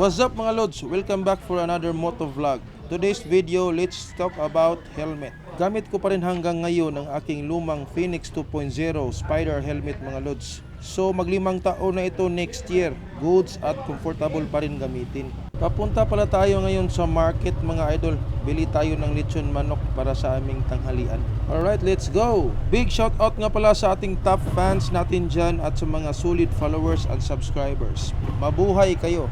What's up mga lods? Welcome back for another moto vlog. Today's video, let's talk about helmet. Gamit ko pa rin hanggang ngayon ang aking lumang Phoenix 2.0 Spider helmet mga lods. So maglimang taon na ito next year. Goods at comfortable pa rin gamitin. Papunta pala tayo ngayon sa market mga idol. Bili tayo ng lechon manok para sa aming tanghalian. Alright, let's go! Big shout out nga pala sa ating top fans natin dyan at sa mga solid followers and subscribers. Mabuhay kayo!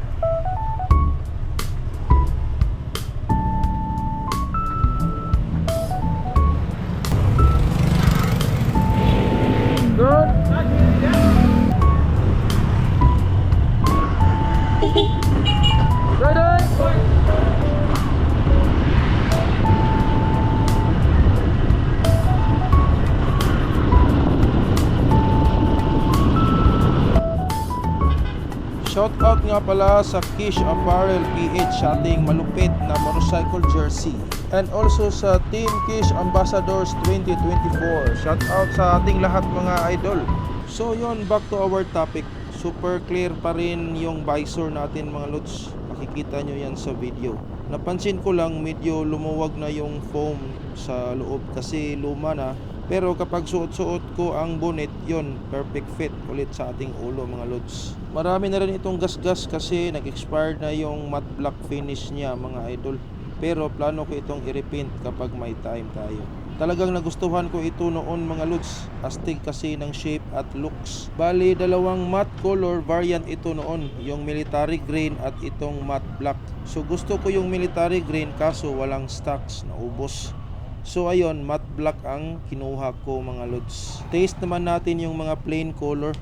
Shout out nga pala sa Kish Apparel PH sa ating malupit na motorcycle jersey. And also sa Team Kish Ambassadors 2024. Shout out sa ating lahat mga idol. So yon back to our topic. Super clear pa rin yung visor natin mga lods. Makikita nyo yan sa video. Napansin ko lang medyo lumuwag na yung foam sa loob kasi luma na pero kapag suot-suot ko ang bonnet, yon perfect fit ulit sa ating ulo mga lods. Marami na rin itong gasgas kasi nag-expired na yung matte black finish niya mga idol. Pero plano ko itong i-repaint kapag may time tayo. Talagang nagustuhan ko ito noon mga lods. Astig kasi ng shape at looks. Bali, dalawang matte color variant ito noon. Yung military green at itong matte black. So gusto ko yung military green kaso walang stocks, naubos. So ayun, matte black ang kinuha ko mga lods. Taste naman natin yung mga plain color.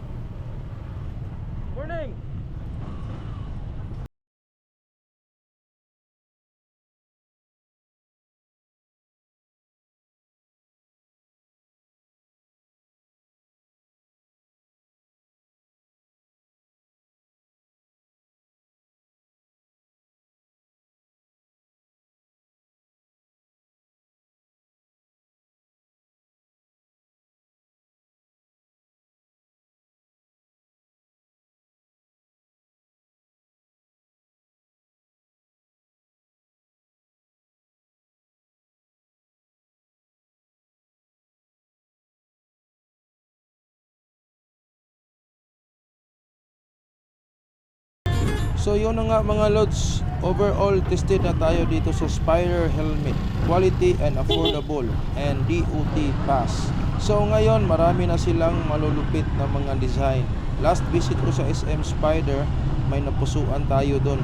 So yun na nga mga lods, overall tested na tayo dito sa Spyder helmet. Quality and affordable and DOT pass. So ngayon marami na silang malulupit na mga design. Last visit ko sa SM Spider, may napusuan tayo doon.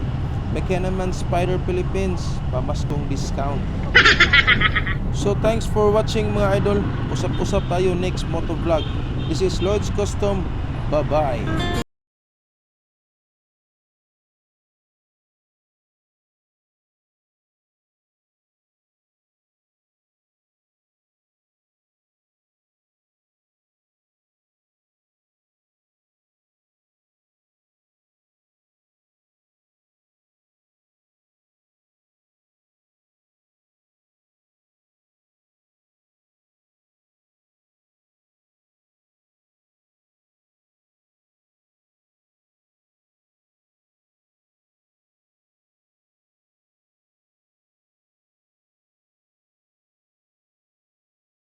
McKennaman Spider Philippines, pamaskong discount. So thanks for watching mga idol. Usap-usap tayo next motovlog. This is Lloyd's Custom. Bye-bye.